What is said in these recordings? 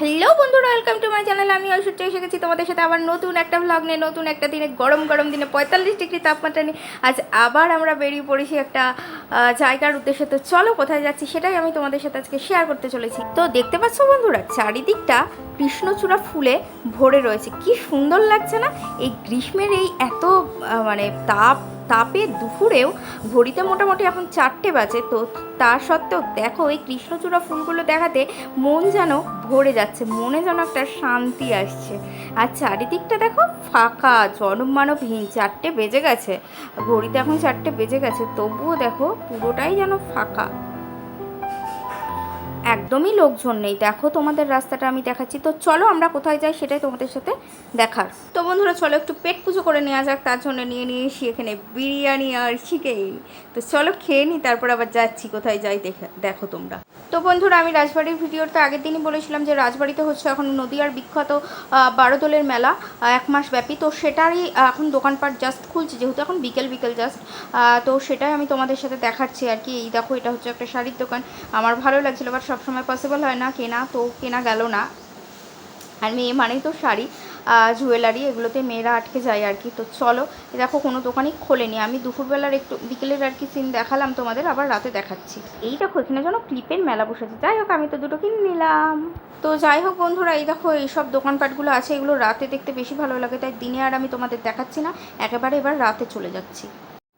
Hello বন্ধুরা welcome to my channel আমি ঐশ্বর্য, এসে গেছি তোমাদের সাথে আবার নতুন একটা ভ্লগ নিয়ে, নতুন একটা দিনে, গরম গরম দিনে, পঁয়তাল্লিশ ডিগ্রি তাপমাত্রা নিয়ে। আজ আবার আমরা বেরিয়ে পড়েছি একটা জায়গার উদ্দেশ্যে। তো চলো কোথায় যাচ্ছি সেটাই আমি তোমাদের সাথে আজকে শেয়ার করতে চলেছি। তো দেখতে পাচ্ছ বন্ধুরা, চারিদিকটা কৃষ্ণচূড়া ফুলে ভরে রয়েছে। কি সুন্দর লাগছে না? এই গ্রীষ্মের এই এত মানে তাপ তাপে দুপুরেও ঘড়িতে মোটামুটি এখন চারটে বাজে, তো তা সত্ত্বেও দেখো এই কৃষ্ণচূড়া ফুলগুলো দেখাতে মন যেন ভরে যাচ্ছে, মনে যেন একটা শান্তি আসছে। আর চারিদিকটা দেখো ফাঁকা জনমানবহীন চারটে বেজে গেছে, ঘড়িতে এখন চারটে বেজে গেছে, তবুও দেখো পুরোটাই যেন ফাঁকা। একদমই লোকজন নেই। দেখো তোমাদের রাস্তাটা আমি দেখাচ্ছি। তো চলো আমরা কোথায় যাই সেটাই তোমাদের সাথে দেখার। তো বন্ধুরা, চলো একটু পেট পুজো করে নেওয়া যাক। তার জন্য নিয়ে নিয়ে এসি এখানে বিরিয়ানি আর চিকেন। তো চলো খেয়ে নিই তারপর আবার যাচ্ছি কোথায় যাই দেখে দেখো তোমরা। তো বন্ধুরা, আমি রাজবাড়ির ভিডিওতে আগের দিনই বলেছিলাম যে রাজবাড়িতে হচ্ছে এখন নদীয়ার বিখ্যাত বারোদোলের মেলা এক মাস ব্যাপী। তো সেটারই এখন দোকানপাট জাস্ট খুলছে, যেহেতু এখন বিকেল বিকেল জাস্ট তো সেটাই আমি তোমাদের সাথে দেখাচ্ছি আর কি। এই দেখো, এটা হচ্ছে একটা শাড়ির দোকান। আমার ভালো লাগছিল বাট সবসময় পসিবল হয় না, কেনা তো কেনা গেল না। আর মেয়ে মানেই তো শাড়ি জুয়েলারি এগুলোতে মেয়েরা আটকে যায় আর কি। তো চলো দেখো কোনো দোকানই খোলেনি। আমি দুপুরবেলার একটু বিকেলের আর কি সিন দেখালাম তোমাদের, আবার রাতে দেখাচ্ছি। এই দেখো, এখানে যেন ক্লিপের মেলা বসেছে। যাই হোক, আমি তো দুটো কিনে নিলাম। তো যাই হোক বন্ধুরা, এই দেখো, এইসব দোকানপাটগুলো আছে, এগুলো রাতে দেখতে বেশি ভালো লাগে, তাই দিনে আর আমি তোমাদের দেখাচ্ছি না। একেবারে এবার রাতে চলে যাচ্ছি।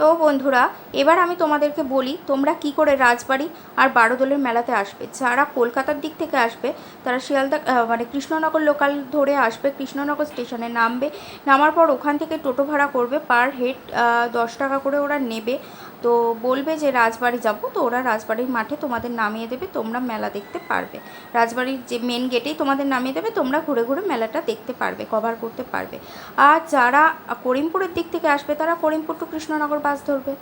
তো বন্ধুরা, এবার আমি তোমাদেরকে বলি তোমরা কি করে রাজবাড়ি আর বারোদোলের মেলাতে আসবে। যারা কলকাতার দিক থেকে আসবে, তারা শিয়ালদা মানে কৃষ্ণনগর লোকাল ধরে আসবে, কৃষ্ণনগর স্টেশনে নামবে। নামার পর ওখান থেকে টোটো ভাড়া করবে পার হেড দশ টাকা করে ওরা নেবে। তো বলবে যে রাজবাড়ি যাব, তো ওরা রাজবাড়ির মাঠে তোমাদের নামিয়ে দেবে, তোমরা মেলা দেখতে পারবে। রাজবাড়ির যে মেন গেটেই তোমাদের নামিয়ে দেবে, তোমরা ঘুরে ঘুরে মেলাটা দেখতে পারবে কভার করতে পারবে। আর যারা করিমপুরের দিক থেকে আসবে, তারা করিমপুর টু কৃষ্ণনগর বাস ধরবে।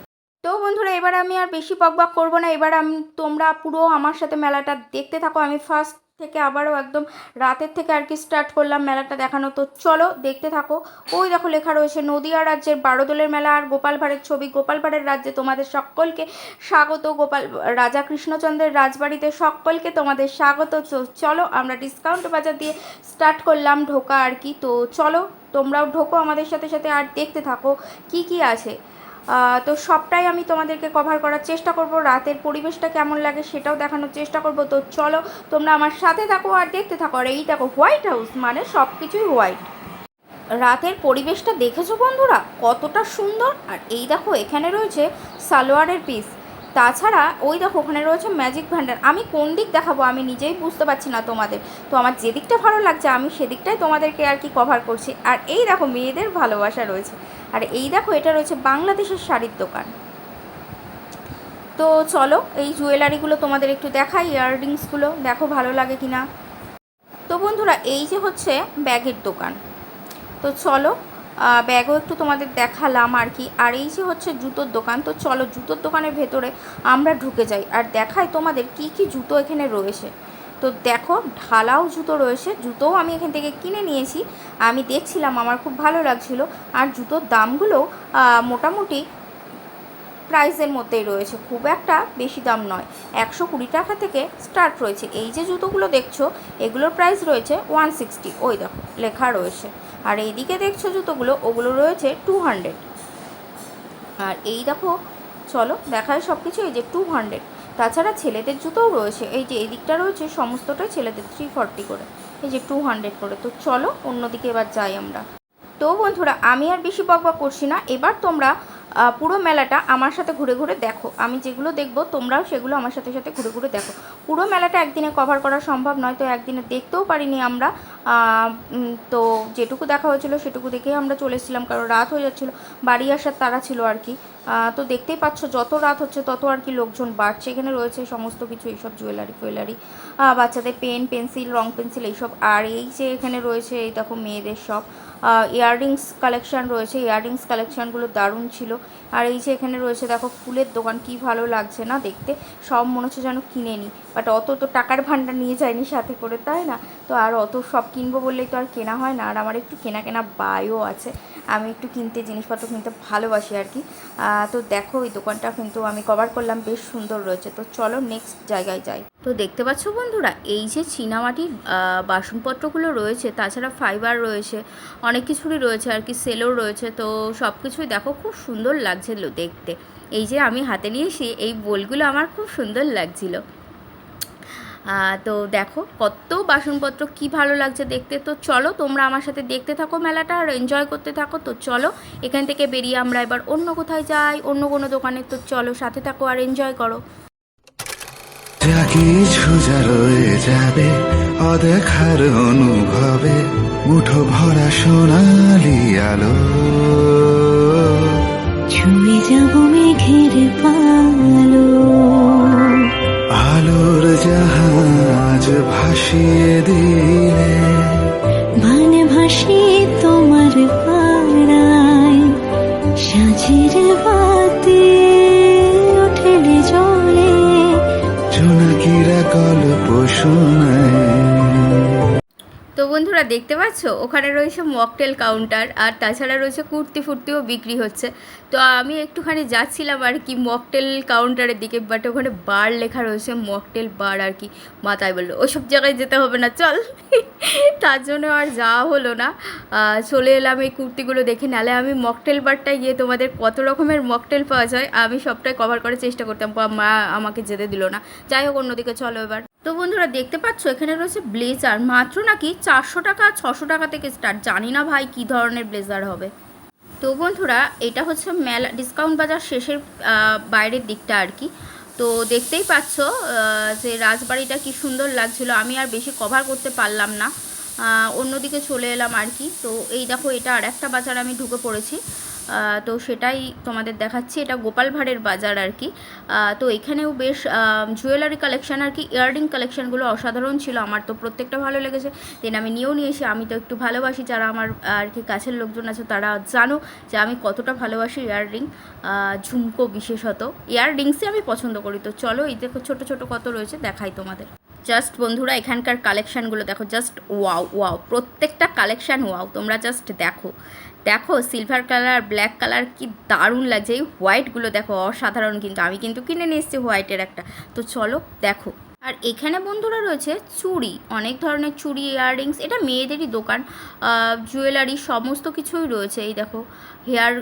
তো বন্ধুরা, এবার আমি আর বেশি বকবক করব না, এবার আমি তোমরা পুরো আমার সাথে মেলাটা দেখতে থাকো, আমি ফার্স্ট থেকে আবারও একদম রাতের থেকে আর কি স্টার্ট করলাম মেলাটা দেখানো। তো চলো দেখতে থাকো। ওই দেখো লেখা রয়েছে, নদিয়া রাজ্যের বারোদোলের মেলা আর গোপাল ভাঁড়ের ছবি। গোপাল ভাঁড়ের রাজ্যে তোমাদের সকলকে স্বাগত। গোপাল, রাজা কৃষ্ণচন্দ্রের রাজবাড়িতে সকলকে তোমাদের স্বাগত। চলো আমরা ডিসকাউন্ট বাজার দিয়ে স্টার্ট করলাম ঢোকা আর কি। তো চলো তোমরাও ঢোকো আমাদের সাথে সাথে আর দেখতে থাকো কি কি আছে। তো সবটাই আমি তোমাদেরকে কভার করার চেষ্টা করব। রাতের পরিবেশটা কেমন লাগে সেটাও দেখানোর চেষ্টা করব। তো চলো, তোমরা আমার সাথে থাকো আর দেখতে থাকো। আর এই দেখো হোয়াইট হাউস মানে সব কিছুই হোয়াইট রাতের পরিবেশটা দেখেছ বন্ধুরা? কতটা সুন্দর। আর এই দেখো, এখানে রয়েছে সালোয়ারের পিস তাছাড়া ওই দেখো, ওখানে রয়েছে ম্যাজিক ভান্ডার আমি কোন দিক দেখাবো আমি নিজেই বুঝতে পারছি না তোমাদের। তো আমার যে দিকটা ভালো লাগছে, আমি সেদিকটাই তোমাদেরকে আর কি কভার করছি। আর এই দেখো, মেয়েদের ভালোবাসা রয়েছে। আর এই দেখো, এটা রয়েছে বাংলাদেশের শাড়ির দোকান। তো চলো, এই জুয়েলারিগুলো তোমাদের একটু দেখাই ইয়াররিংসগুলো দেখো, ভালো লাগে কিনা। তো বন্ধুরা, এই যে হচ্ছে ব্যাগের দোকান। তো চলো ব্যাগও একটু তোমাদের দেখালাম আর কি। আর এই যে হচ্ছে জুতোর দোকান, তো চলো জুতোর দোকানের ভেতরে আমরা ঢুকে যাই। আর দেখাই তোমাদের কি কি জুতো এখানে রয়েছে। তো দেখো, ঢালাও জুতো রয়েছে। জুতোও আমি এখান থেকে কিনে নিয়েছি। আমি দেখছিলাম, আমার খুব ভালো লাগছিল। আর জুতোর দামগুলো মোটামুটি প্রাইসের মধ্যেই রয়েছে। খুব একটা বেশি দাম নয়। একশো কুড়ি টাকা থেকে স্টার্ট রয়েছে। এই যে জুতোগুলো দেখছ, এগুলোর প্রাইস রয়েছে ওয়ান সিক্সটি। ওই দেখো, লেখা রয়েছে। আর এইদিকে দেখছ জুতোগুলো, ওগুলো রয়েছে টু হান্ড্রেড আর এই দেখো, চলো দেখায় সব কিছু এই যে টু হান্ড্রেড তাছাড়া ছেলেদের জুতোও রয়েছে, এই যে এই দিকটা রয়েছে সমস্তটাই ছেলেদের থ্রি ফর্টি করে। এই যে টু হান্ড্রেড করে, তো চলো অন্যদিকে এবার যাই আমরা। তো বন্ধুরা, আমি আর বেশি বকবক করছি না, এবার তোমরা পুরো মেলাটা আমার সাথে ঘুরে ঘুরে দেখো। আমি যেগুলো দেখব, তোমরাও সেগুলো আমার সাথে সাথে ঘুরে ঘুরে দেখো। পুরো মেলাটা একদিনে কভার করা সম্ভব নয়, তো একদিনে দেখতেও পারিনি আমরা। তো যেটুকু দেখা হয়েছিল সেটুকু দেখেই আমরা চলে এসেছিলাম, কারণ রাত হয়ে যাচ্ছিল। বাড়ি আসার তারা ছিল আর কি। তো দেখতেই পাচ্ছ, যত রাত হচ্ছে তত আর কি লোকজন বাড়ছে। এখানে রয়েছে সমস্ত কিছু, এইসব জুয়েলারি ফুয়েলারি বাচ্চাদের পেন পেন্সিল রং পেন্সিল এইসব। আর এই যে এখানে রয়েছে, এই দেখো মেয়েদের সব ইয়াররিংস কালেকশান রয়েছে। ইয়াররিংস কালেকশানগুলো দারুণ ছিল। আর এই যে এখানে রয়েছে, দেখো ফুলের দোকান, কি ভালো লাগছে না দেখতে? সব মনে হচ্ছে যেন কিনে নিই বাট অত তো টাকার ভান্ডার নিয়ে যায়নি সাথে করে, তাই না? তো আর অত সব কিনবো বললেই তো আর কেনা হয় না। আর আমার একটু কেনা কেনা বায়ও আছে। আমি একটু কিনতে, জিনিসপত্র কিনতে ভালোবাসি আর কি। তো দেখো, এই দোকানটা কিন্তু আমি কভার করলাম, বেশ সুন্দর রয়েছে। তো চলো নেক্সট জায়গায় যাই। তো দেখতে পাচ্ছ বন্ধুরা, এই যে চীনামাটির বাসনপত্রগুলো রয়েছে, তাছাড়া ফাইবার রয়েছে, অনেক কিছুরই রয়েছে আর কি সেলও রয়েছে। তো সব কিছুই দেখো, খুব সুন্দর লাগছিল দেখতে। এই যে আমি হাতে নিয়েছি, এই বোলগুলো আমার খুব সুন্দর লাগছিল। তো দেখো কত বাসনপত্র কি ভালো লাগছে দেখতে। তো চলো তোমরা আমার সাথে দেখতে থাকো মেলাটা আর এনজয় করতে থাকো। তো চলো এখান থেকে বেরিয়ে আমরা এবার অন্য কোথায় যাই অন্য কোনো দোকানে। তো চলো সাথে থাকো আর এনজয় করো। যা কিছু যা রয়ে যাবে অদেখার অনুভবে মুঠো ভরা সোনালি আলো। ছুঁয়ে যাব মেঘের পালো। জাহাজ ভাসিয়ে দিলে। মান ভাসি তোমার পাড়ায় সাজির বাতি উঠেলে জলে। জোনাকিরা গল্প পশুন বন্ধুরা দেখতে পাচ্ছ? ওখানে রয়েছে মকটেল কাউন্টার আর তাছাড়া রয়েছে কুর্তি ফুর্তিও বিক্রি হচ্ছে। তো আমি একটুখানি যাচ্ছিলাম আর কি মকটেল কাউন্টারের দিকে বাট ওখানে বার লেখা রয়েছে মকটেল বার আর কি। মাথায় বলল, ওসব জায়গায় যেতে হবে না, চল। তার জন্য আর যাওয়া হলো না। চলে এলাম এই কুর্তিগুলো দেখে নালে আমি মকটেল বারটায় গিয়ে তোমাদের কত রকমের মকটেল পাওয়া যায়, আমি সবটাই কভার করার চেষ্টা করতাম, বা মা আমাকে যেতে দিল না। যাই হোক, অন্যদিকে চলো এবার। তো বন্ধুরা দেখতে পাচ্ছ, এখানে রয়েছে ব্লেজার। মাত্র নাকি চারশো টাকা, ছশো টাকা থেকে স্টার্ট জানি না ভাই কী ধরনের ব্লেজার হবে। তো বন্ধুরা, এটা হচ্ছে মেলা ডিসকাউন্ট বাজার শেষের বাইরের দিকটা আর কি। তো দেখতেই পাচ্ছ যে রাজবাড়িটা কি সুন্দর লাগছিল। আমি আর বেশি কভার করতে পারলাম না। অন্যদিকে চলে এলাম আর কি। তো এই দেখো, এটা আর একটা বাজার আমি ঢুকে পড়েছি। তো সেটাই তোমাদের দেখাচ্ছি। এটা গোপাল ভাঁড়ের বাজার আর কি। তো এখানেও বেশ জুয়েলারি কালেকশন আর কি ইয়াররিং কালেকশনগুলো অসাধারণ ছিল। আমার তো প্রত্যেকটা ভালো লেগেছে। দেন আমি নিয়েও নিয়ে আমি তো একটু ভালোবাসি। যারা আমার আর কি কাছের লোকজন আছে, তারা জানো যে আমি কতটা ভালোবাসি ইয়াররিং ঝুমকো বিশেষত। ইয়াররিংসই আমি পছন্দ করি। তো চলো এই দেখো ছোটো ছোটো কত রয়েছে, দেখাই তোমাদের। জাস্ট বন্ধুরা, এখানকার কালেকশানগুলো দেখো। জাস্ট ওয়াও ওয়াও প্রত্যেকটা কালেকশান ওয়াও তোমরা জাস্ট দেখো। দেখো সিলভার কালার ব্ল্যাক কালার কি দারুণ লাগছে। এই হোয়াইটগুলো দেখো অসাধারণ কিন্তু। আমি কিন্তু কিনে নিয়ে এসেছি হোয়াইটের একটা। তো চলো দেখো। আর এখানে বন্ধুরা রয়েছে চুড়ি। অনেক ধরনের চুড়ি ইয়াররিংস এটা মেয়েদেরই দোকান। জুয়েলারি সমস্ত কিছুই রয়েছে। এই দেখো হেয়ার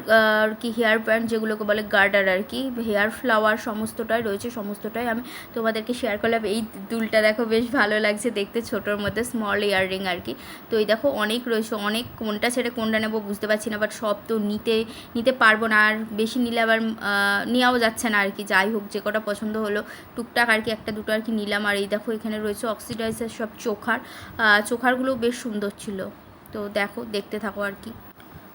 আর কি হেয়ার ব্যান্ড যেগুলোকে বলে গার্ডার আর কি, হেয়ার ফ্লাওয়ার সমস্তটাই রয়েছে, সমস্তটাই আমি তোমাদেরকে শেয়ার করলাম। এই দুলটা দেখো বেশ ভালো লাগছে দেখতে ছোটোর মধ্যে স্মল ইয়াররিং আর কি। তো এই দেখো অনেক রয়েছে, অনেক কোনটা ছেড়ে কোনটা নেব বুঝতে পারছি না বাট সব তো নিতে নিতে পারব না, আর বেশি নিলে আবার নেওয়াও যাচ্ছে না আর কি। যাই হোক, যে কটা পছন্দ হলো, টুকটাক আর কি একটা দুটো আর কি নিলাম। আর এই দেখো এখানে রয়েছে অক্সিডাইজার সব চোখার চোখারগুলো বেশ সুন্দর ছিল। তো দেখো, দেখতে থাকো আর কি।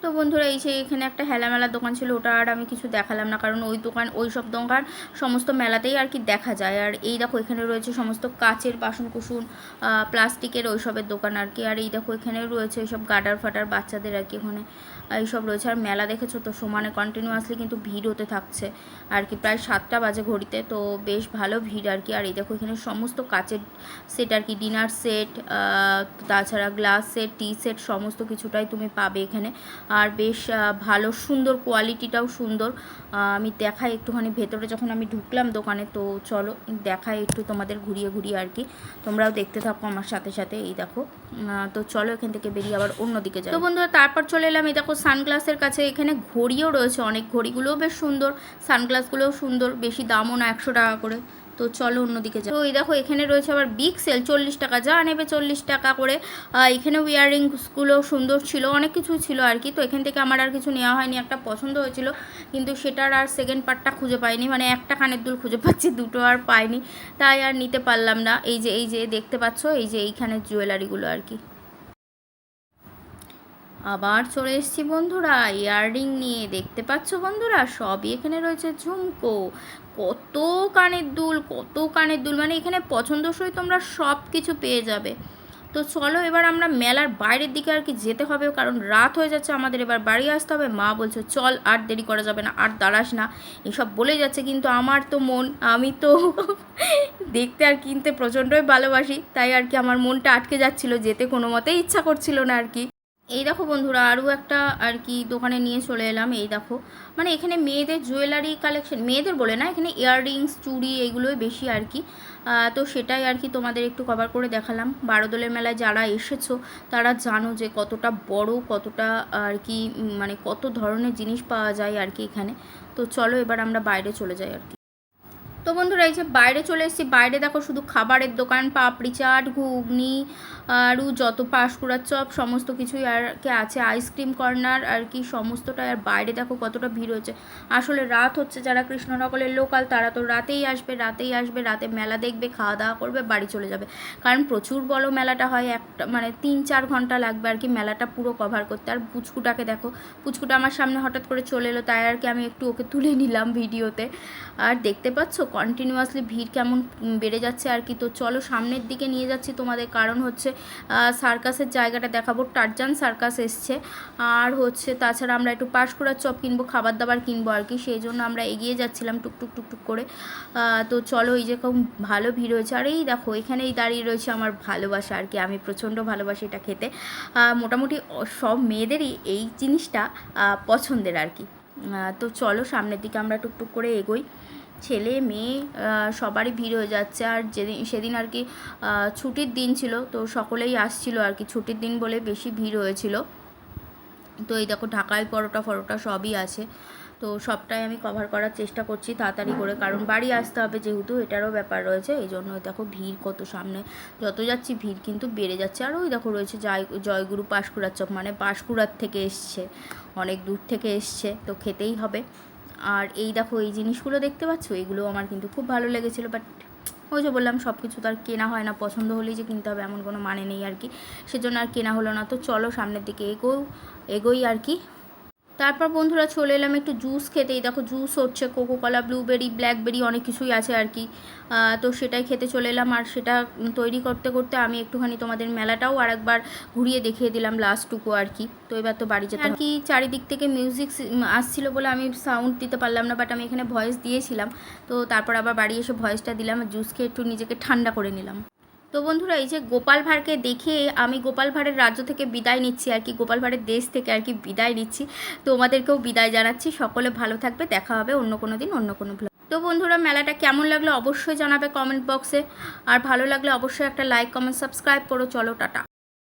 তো বন্ধুরা, এই যে এখানে একটা হেলামেলার দোকান ছিল, ওটা আর আমি কিছু দেখালাম না, কারণ ওই দোকান, ওই সব দোকান সমস্ত মেলাতেই আর কি দেখা যায়। আর এই দেখো, এখানে রয়েছে সমস্ত কাচের বাসন কুসুন প্লাস্টিকের ওইসবের দোকান আর কি। আর এই দেখো, এখানেও রয়েছে এইসব গাডার ফাটার বাচ্চাদের আর কি ওখানে এইসব রয়েছে। আর মেলা দেখেছ তো, সমানে কন্টিনিউয়াসলি কিন্তু ভিড় হতে থাকছে। আর কি প্রায় সাতটা বাজে ঘড়িতে, তো বেশ ভালো ভিড় আর কি। আর এই দেখো, এখানে সমস্ত কাচের সেট আর কি ডিনার সেট তাছাড়া গ্লাস সেট টি সেট সমস্ত কিছুটাই তুমি পাবে এখানে। আর বেশ ভালো, সুন্দর কোয়ালিটিটাও সুন্দর। আমি দেখাই একটুখানি, ভেতরে যখন আমি ঢুকলাম দোকানে, তো চলো দেখাই একটু তোমাদের ঘুরিয়ে ঘুরিয়ে আর কি। তোমরাও দেখতে থাকো আমার সাথে সাথে, এই দেখো। তো চলো এখান থেকে বেরিয়ে আবার অন্যদিকে যাই। তো বন্ধুরা, তারপর চলে এলাম, এই দেখো, সানগ্লাসের কাছে। এখানে ঘড়িও রয়েছে, অনেক ঘড়িগুলোও বেশ সুন্দর, সানগ্লাসগুলোও সুন্দর, বেশি দামও না একশো টাকা করে। তো চলো অন্যদিকে তো এই দেখো, এখানে রয়েছে আবার বিগ সেল চল্লিশ টাকা। যা নেবে চল্লিশ টাকা করে। এখানে ইয়াররিংসগুলো সুন্দর ছিল, অনেক কিছু ছিল আর কি। তো এখান থেকে আমার আর কিছু নেওয়া হয়নি, একটা পছন্দ হয়েছিল। কিন্তু সেটার আর সেকেন্ড পার্টটা খুঁজে পাইনি। মানে একটা কানের দুল খুঁজে পাচ্ছি, দুটো আর পাইনি। তাই আর নিতে পারলাম না। এই যে এই যে, দেখতে পাচ্ছ? এই যে এইখানে জুয়েলারিগুলো আর কি। আবার চলে এসেছি বন্ধুরা, ইয়াররিং নিয়ে। দেখতে পাচ্ছ বন্ধুরা? সবই এখানে রয়েছে ঝুমকো। কত কানের দুল, কত কানের দুল। মানে এখানে পছন্দসই তোমরা সব কিছু পেয়ে যাবে। তো চলো এবার আমরা মেলার বাইরের দিকে আর কি যেতে হবে, কারণ রাত হয়ে যাচ্ছে, আমাদের এবার বাড়ি আসতে হবে। মা বলছে, চল, আর দেরি করা যাবে না, আর দাঁড়াস না। এসব বলে যাচ্ছে, কিন্তু আমার তো মন, আমি তো দেখতে আর কিনতে প্রচণ্ডই ভালোবাসি। তাই আর কি আমার মনটা আটকে যাচ্ছিল, যেতে কোনো মতেই ইচ্ছা করছিল না আর কি। এই দেখো বন্ধুরা, আরও একটা আর কি দোকানে নিয়ে চলে এলাম, এই দেখো। মানে এখানে মেয়েদের জুয়েলারি কালেকশন মেয়েদের বলে না, এখানে ইয়াররিংস চুড়ি এইগুলোই বেশি আর কি। তো সেটাই আর কি তোমাদের একটু কভার করে দেখালাম। বারোদোলের মেলায় যারা এসেছ, তারা জানো যে কতটা বড়, কতটা আর কি মানে কত ধরনের জিনিস পাওয়া যায় আর কি এখানে। তো চলো এবার আমরা বাইরে চলে যাই আর কি। তো বন্ধুরা, এই যে বাইরে চলে এসেছি। বাইরে দেখো শুধু খাবারের দোকান, পাপড়ি চাট, ঘুগনি আরও যত পাঁশকুড়ার চপ, সমস্ত কিছুই আর কি আছে। আইসক্রিম কর্নার আর কি সমস্তটাই। আর বাইরে দেখো কতটা ভিড় হচ্ছে আসলে রাত হচ্ছে যারা কৃষ্ণনগরের লোকাল তারা তো রাতেই আসবে রাতেই আসবে। রাতে মেলা দেখবে, খাওয়া দাওয়া করবে, বাড়ি চলে যাবে। কারণ প্রচুর বড় মেলাটা হয়, একটা মানে তিন চার ঘণ্টা লাগবে আর কি মেলাটা পুরো কভার করতে। আর পুচকুটাকে দেখো, পুচকুটা আমার সামনে হঠাৎ করে চলে এলো, তাই আর কি আমি একটু ওকে তুলে নিলাম ভিডিওতে। আর দেখতে পাচ্ছ কন্টিনিউয়াসলি ভিড় কেমন বেড়ে যাচ্ছে আর কি। তো চলো সামনের দিকে নিয়ে যাচ্ছি। তোমাদের কারণ হচ্ছে সার্কাসের জায়গাটা দেখাবো। টারজান সার্কাস এসছে। আর হচ্ছে তাছাড়া আমরা একটু পাঁশকুড়ার চপ কিনবো খাবার দাবার কিনবো আর কি। সেই জন্য আমরা এগিয়ে যাচ্ছিলাম টুকটুক টুকটুক করে। তো চলো এই যে খুব ভালো ভিড় হয়েছে। আর এই দেখো, এখানেই দাঁড়িয়ে রয়েছে আমার ভালোবাসা আর কি। আমি প্রচণ্ড ভালোবাসি এটা খেতে। মোটামুটি সব মেয়েদেরই এই জিনিসটা পছন্দের আর কি। তো চলো সামনের দিকে আমরা টুকটুক করে এগোই। ছেলে, মেয়ে সবারই ভিড় হয়ে যাচ্ছে। আর যেদিন, সেদিন আর কি ছুটির দিন ছিল, তো সকলেই আসছিল আর কি। ছুটির দিন বলে বেশি ভিড় হয়েছিল। তো এই দেখো, ঢাকায় পরোটা ফরোটা সবই আছে। তো সবটাই আমি কভার করার চেষ্টা করছি তাড়াতাড়ি করে। কারণ বাড়ি আসতে হবে যেহেতু, এটারও ব্যাপার রয়েছে। এই জন্য দেখো, ভিড় কত সামনে। যত যাচ্ছি, ভিড় কিন্তু বেড়ে যাচ্ছে। আর ওই দেখো, রয়েছে জয়, জয়গুরু পাঁশকুড়ার চপ মানে পাঁশকুড়ার থেকে এসছে, অনেক দূর থেকে এসছে। তো খেতেই হবে। আর এই দেখো, এই জিনিসগুলো দেখতে পাচ্ছ? এগুলো আমার কিন্তু খুব ভালো লেগেছিল বাট ওই যে বললাম সব কিছু তো আর কেনা হয় না। পছন্দ হলেই যে কিনতে হবে, এমন কোনো মানে নেই আর কি। সেজন্য আর কেনা হলো না। তো চলো, সামনের দিকে এগো, এগোই আর কি। তারপর বন্ধুরা চলে এলাম একটু জুস খেতে। এই দেখো জুস হচ্ছে কোকো কলা ব্লুবেরি ব্ল্যাকবেরি অনেক কিছুই আছে আর কি। তো সেটাই খেতে চলে এলাম। আর সেটা তৈরি করতে করতে আমি একটুখানি তোমাদের মেলাটাও আরেকবার ঘুরিয়ে দেখিয়ে দিলাম লাস্টটুকু আর কি। তো এবার তো বাড়ি যেতে আর কি চারিদিক থেকে মিউজিক আসছিল বলে আমি সাউন্ড দিতে পারলাম না বাট আমি এখানে ভয়েস দিয়েছিলাম। তো তারপর আবার বাড়ি এসে ভয়েসটা দিলাম জুস খেয়ে একটু নিজেকে ঠান্ডা করে নিলাম। তো বন্ধুরা, এই যে গোপাল ভাঁড়কে দেখে আমি গোপাল ভাঁড়ের রাজ্য থেকে বিদায় নিচ্ছি আর কি, গোপাল ভাঁড়ের দেশ থেকে আর কি বিদায় নিচ্ছি। তোমাদেরকেও বিদায় জানাচ্ছি। সকলে ভালো থাকবে, দেখা হবে অন্য কোনো দিন, অন্য কোনো ভালো তো বন্ধুরা, মেলাটা কেমন লাগল অবশ্যই জানাবে কমেন্ট বক্সে আর ভালো লাগলে অবশ্যই একটা লাইক কমেন্ট সাবস্ক্রাইব করো। চলো, টাটা।